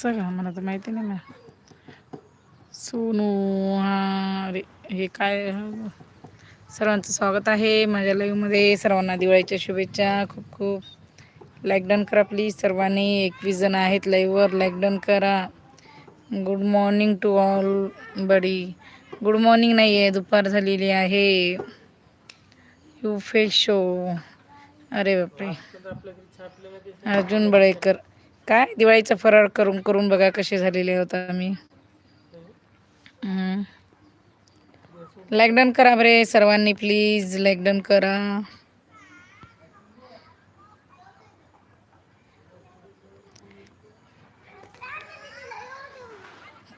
सगळं मला तर माहिती नाही म सोनू हा अरे हे काय सर्वांचं स्वागत आहे. माझ्या लाईव्हमध्ये सर्वांना दिवाळीच्या शुभेच्छा. खूप खूप लाईक डन करा प्लीज सर्वांनी एकवीस जण आहेत लाईव्हवर लाईक डन करा. Good morning to all buddy good morning नाही आहे दुपार झालेली आहे. यू फेस शो अरे बापरे. अर्जुन बळेकर. काय? दिवाळीचा फराळ करून करून बघा कसे झालेले होता आम्ही लाईक करा बरे सर्वांनी प्लीज लाईक करा.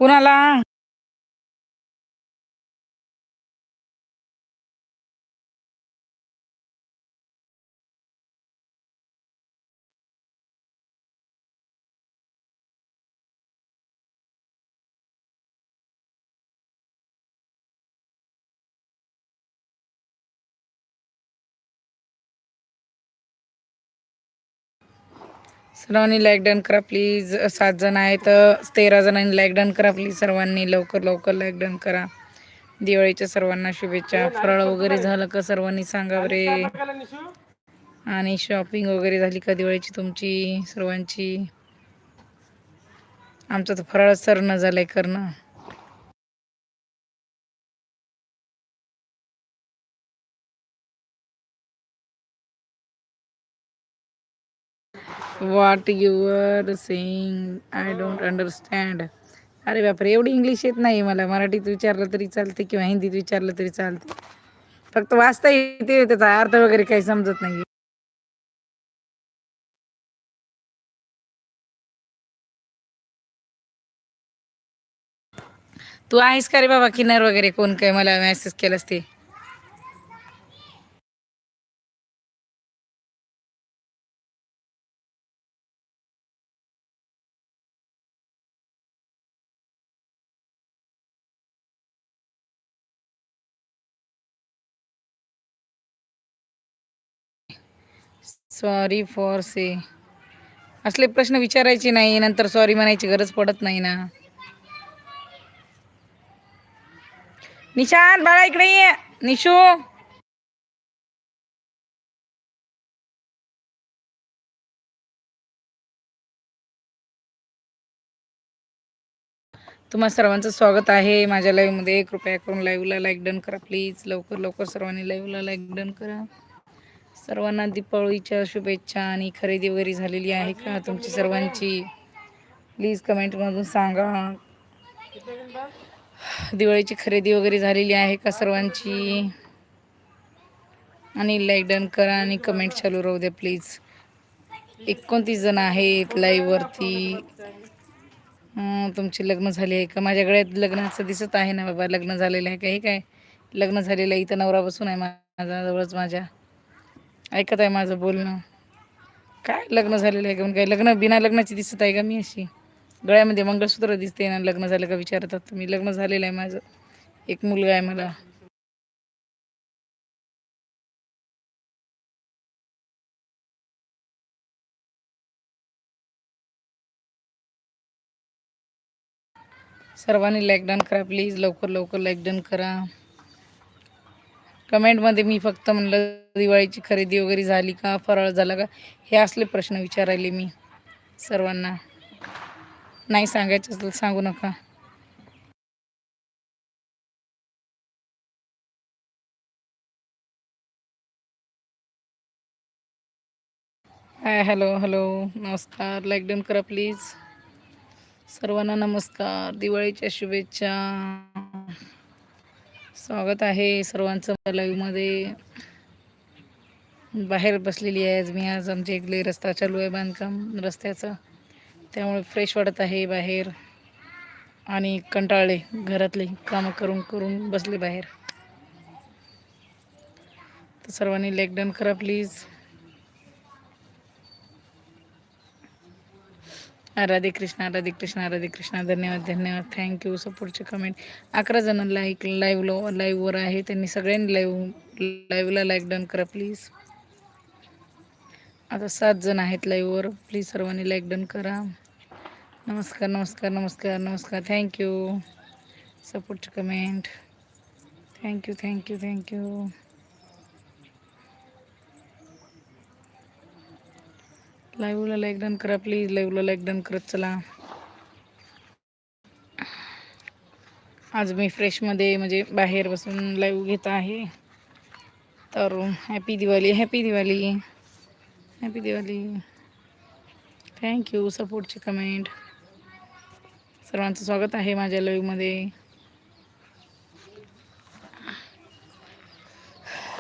कुणाला? सर्वांनी लाईक डन करा प्लीज सात जण आहेत तेरा जणांनी लाईक डन करा प्लीज सर्वांनी लवकर लवकर लाईक डन करा. दिवाळीच्या सर्वांना शुभेच्छा. फराळ वगैरे झालं का सर्वांनी सांगा बरे. आणि शॉपिंग वगैरे झाली का दिवाळीची तुमची सर्वांची? आमचं तर फराळ सर न झालंय करणं. What you're saying I don't understand अरे बापरे एवढी इंग्लिश येत नाही मला. मराठीत विचारलं तरी चालते किंवा हिंदीत विचारलं तरी चालते फक्त वाचता येते त्याचा अर्थ वगैरे काही समजत नाही तू आहेस का रे बाबा किन्नर वगैरे? कोण काय मला मेसेज केलास ते? सॉरी फॉर से असले प्रश्न विचारायचे नाही नंतर सॉरी म्हणायची गरज पडत नाही ना. निशांत बाळा इकडे ये. निशू. तुम्हा सर्वांचं स्वागत आहे. माझ्या लाईव्हमध्ये कृपया करून लाईव्हला लाईक डन करा प्लीज लवकर लवकर सर्वांनी लाईव्हला लाईक डन करा. सर्वांना दीपावळीच्या शुभेच्छा आणि खरेदी वगैरे झालेली आहे का? तुमची सर्वांची प्लीज कमेंटमधून सांगा. दिवाळीची खरेदी वगैरे झालेली आहे का सर्वांची? आणि लाईक डन करा आणि कमेंट चालू राहू द्या प्लीज एकोणतीस जण आहेत लाईव्हवरती तुमचे लग्न झाले आहे का? माझ्याकडे लग्नाचं दिसत आहे ना बाबा लग्न झालेलं आहे का? हे काय? लग्न झालेलं आहे इथं नवरा बसून आहे माझा जवळच माझ्या. ऐकत आहे माझं बोलणं. काय लग्न झालेलं आहे का काय म्हणजे लग्न बिना लग्नाची दिसत आहे का मी अशी. गळ्यामध्ये मंगळसूत्र दिसते ना लग्न झालं का विचारतात तुम्ही. लग्न झालेलं आहे माझं. एक मुलगा आहे मला. सर्वांनी लाईक डन करा प्लीज लवकर लवकर लाईक डन करा. कमेंटमध्ये मी फक्त म्हणलं दिवाळीची खरेदी वगैरे झाली का फराळ झाला का हे असले प्रश्न विचारायले मी सर्वांना. नाही सांगायचं असेल सांगू नका. हाय हॅलो हॅलो नमस्कार. लाईक डन करा प्लीज सर्वांना नमस्कार. दिवाळीच्या शुभेच्छा. स्वागत आहे सर्वांचं लाईव्हमध्ये बाहेर बसलेली आहे आज मी. आज आमच्या इकडे रस्ता चालू आहे बांधकाम रस्त्याचं. त्यामुळे फ्रेश वाटत आहे बाहेर. आणि कंटाळले घरातले कामं करून करून बसले बाहेर. तर सर्वांनी लेक डन करा प्लीज राधे कृष्णा राधे कृष्णा राधे कृष्णा. धन्यवाद धन्यवाद. थँक्यू सपोर्टचे कमेंट अकरा जण लाईक लाईव्ह लो लाईव्हवर आहे. त्यांनी सगळ्यांनी लाईव्ह लाईव्हला लाईक डन करा प्लीज आता सात जण आहेत लाईव्हवर प्लीज सर्वांनी लाईक डन करा. नमस्कार नमस्कार नमस्कार नमस्कार. Thank you सपोर्टचे comment thank you thank you thank you लाईव्हला लाईक डन करा प्लीज लाईव्हला लाईक डन करत चला. आज मी फ्रेशमध्ये म्हणजे बाहेर बसून लाईव्ह घेत आहे. तर happy Diwali happy Diwali happy Diwali. Thank you सपोर्टची comment सर्वांचं स्वागत आहे माझ्या लाईव्हमध्ये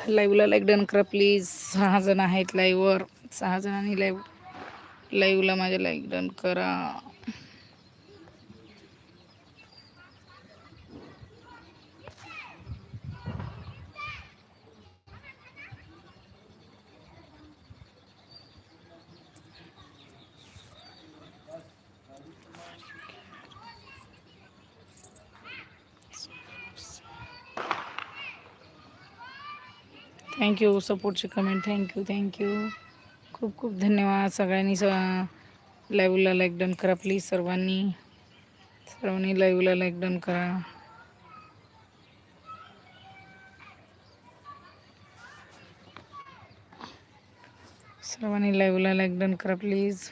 लाईव्हला लाईक डन करा प्लीज सहा जण आहेत लाईव्हवर सहा जणांनी लाईव्ह लाईव्हला माझ्या लाईक डन करा. Thank you सपोर्टचे comment thank you thank you खूप खूप धन्यवाद सगळ्यांनी स लाईव्हला लाईक डन करा प्लीज सर्वांनी. सर्वांनी लाईव्हला लाईक डन करा. सर्वांनी लाईव्हला लाईक डन करा प्लीज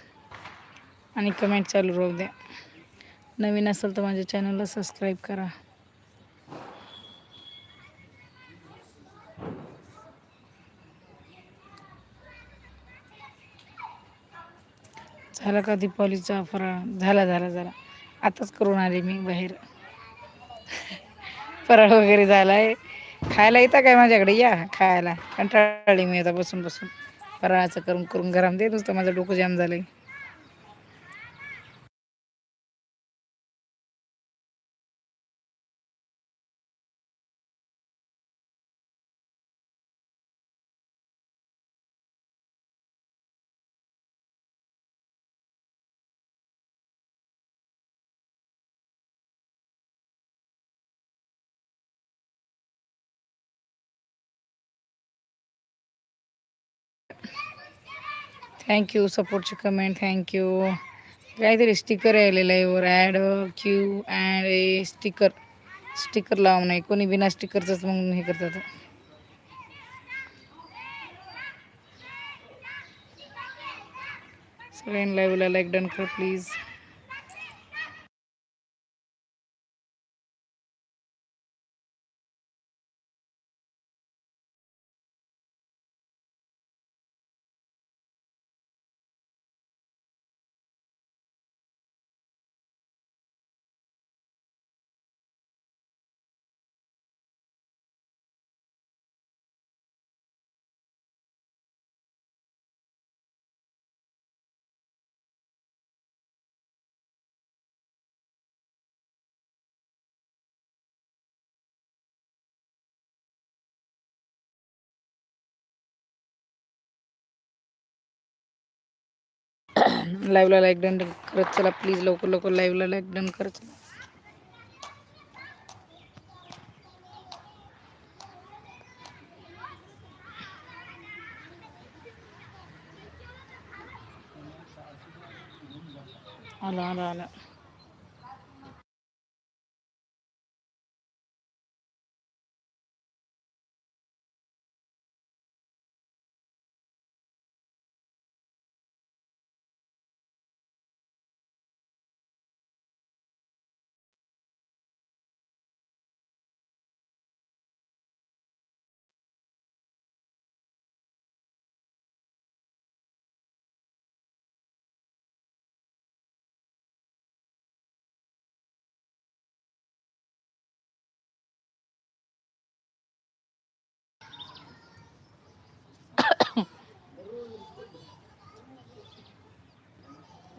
आणि कमेंट चालू राहू द्या. नवीन असेल तर माझ्या चॅनलला सबस्क्राईब करा. झाला का दीपावलीचा फराळ? झाला झाला झाला. आताच करून आले मी बाहेर. फराळ वगैरे झाला आहे खायला येता काय माझ्याकडे? या खायला. कंटाळली मी आता बसून बसून. फराळाचं करून करून गरम दे. नुसतं माझं डोकं जाम झालं आहे थँक्यू सपोर्टचे कमेंट थँक्यू काहीतरी स्टिकर यायलेलं आहे वर add Q and A sticker sticker लावू नाही कोणी बिना स्टिकरचंच मग हे करतात. सगळ्यांना लाईव्हला लाईक डन कर प्लीज लाईव्हला लाईक डन करत चला प्लीज लवकर लवकर लाईव्हला लाईक डन करत चला आला आला आला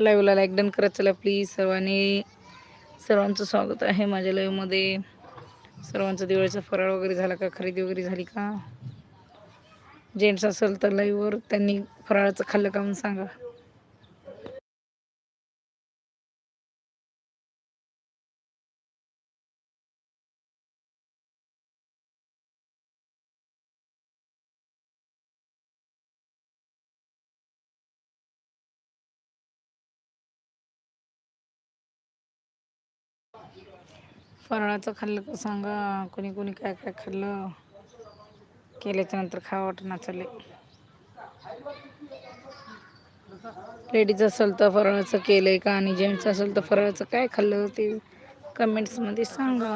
लाईव्हला लाईक डन करत चला प्लीज सर्वांनी सर्वांचं स्वागत आहे माझ्या लाईव्हमध्ये सर्वांचं दिवाळीचा फराळ वगैरे झाला का? खरेदी वगैरे झाली का? जेंट्स असेल तर लाईव्हवर त्यांनी फराळाचं खाल्लं का म्हणून सांगा. फराळाचं खाल्लं का सांगा कोणी कोणी काय काय खाल्लं? केल्याच्यानंतर खा वाटणा चाले. लेडीज असेल तर फराळाचं केलंय का? आणि जेंट्स असेल तर फराळाचं काय खाल्लं? ते कमेंट्समध्ये सांगा.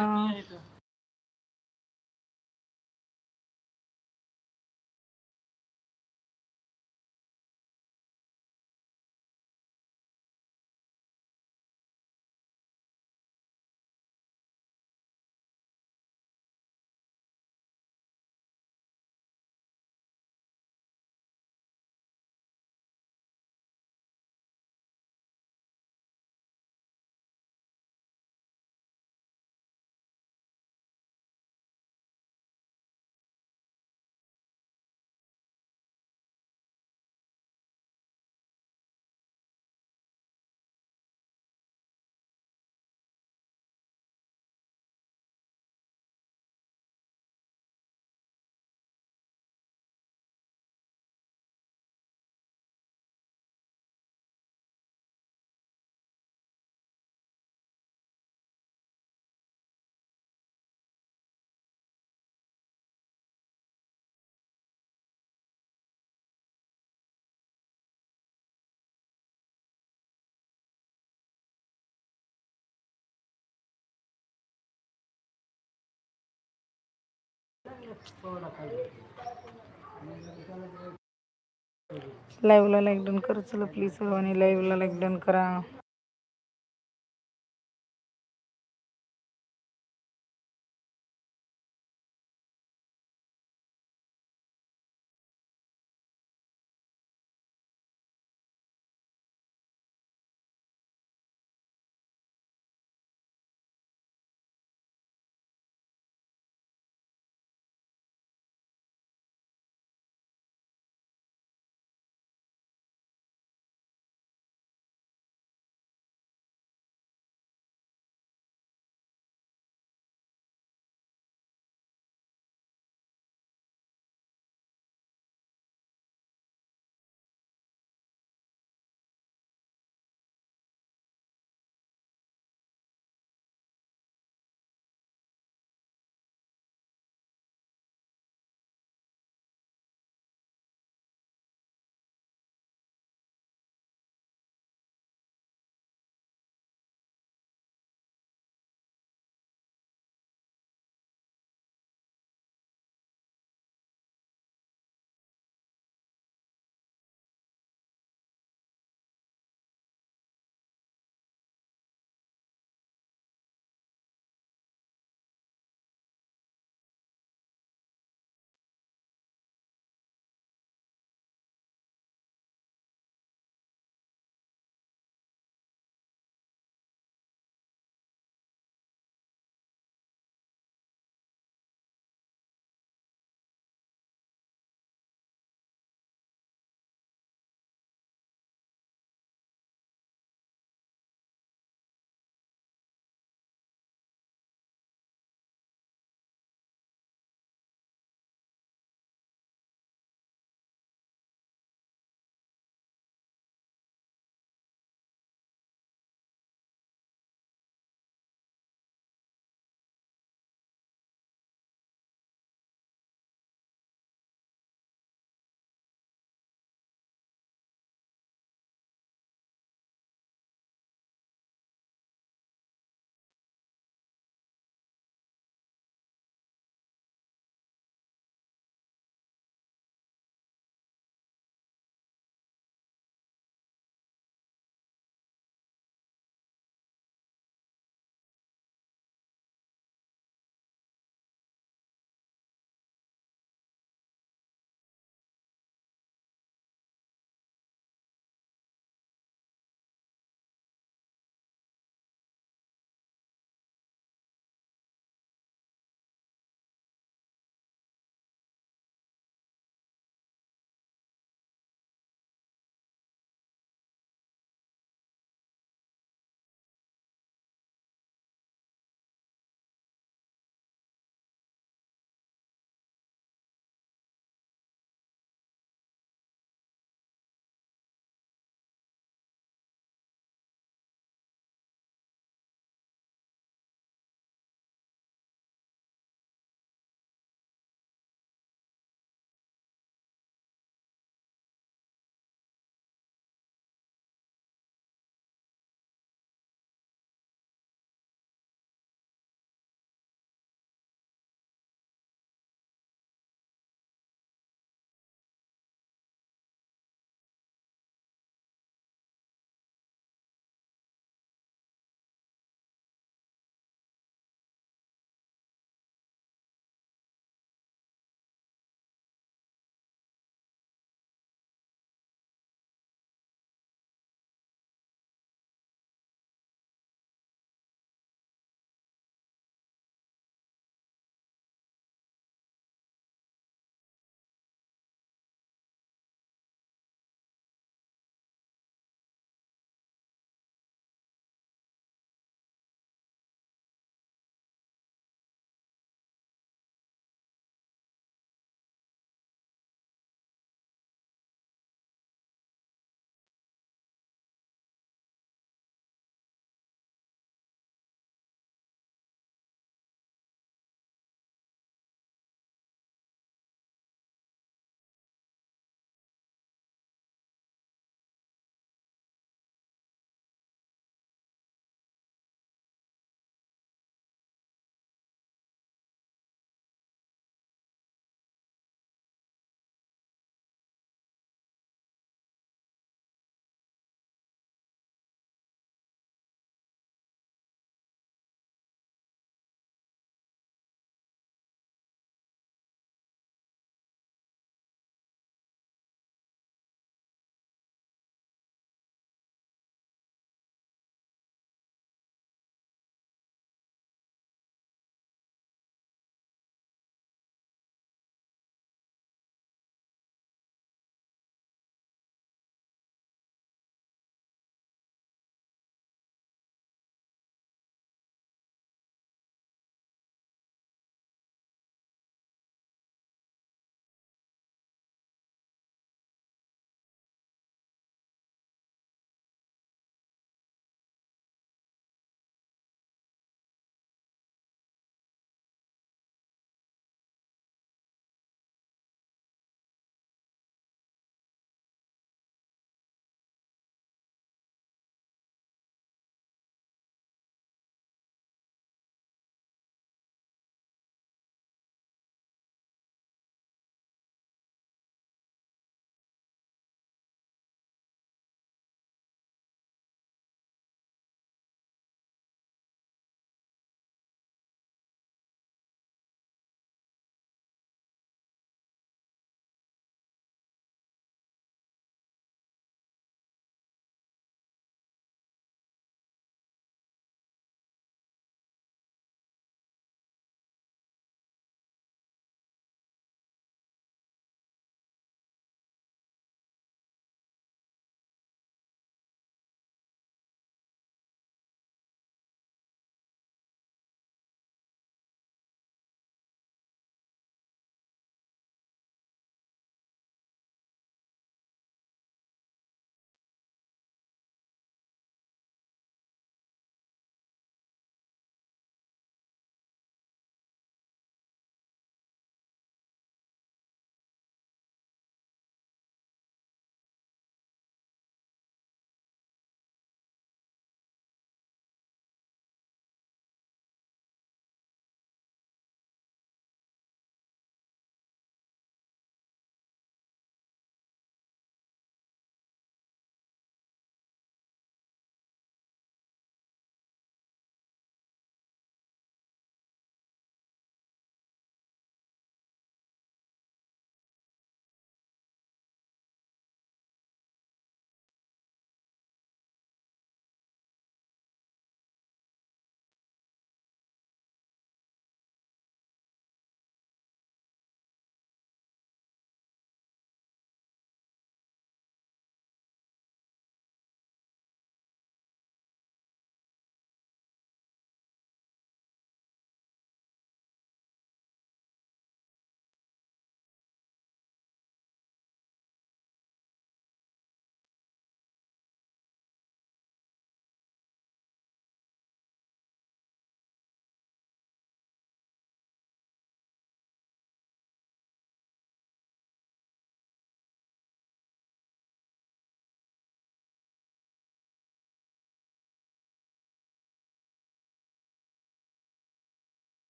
लाईव्हला लाईक डन करा चला प्लीज सर्वांनी लाईव्हला लाईक डन करा.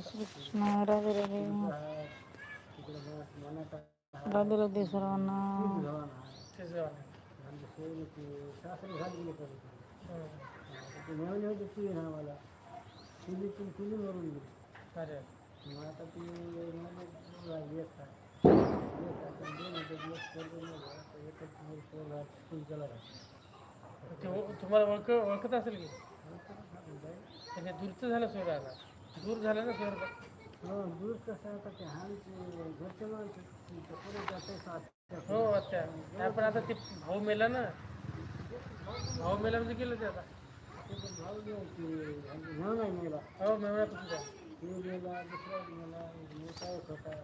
कृष्ण राधे राधे. राधे राधे सर्वांना. मग आता ती ते तुम्हाला ओळख ओळखत असेल की? म्हणजे दूरचं झालं सोयरा आता दूर झालं ना सोयरा हो दूर कसं आता ते हानचे घरचे माणसं परत जाते सात हो अच्छा. नाही, पण आता ते भाऊ मेला ना. भाऊ मेला म्हणजे गेलं ते आता. भाऊ नाही मेला. हो मेवण्यात तुमचा ते गेला दुसरा गेला मोठा एक होता.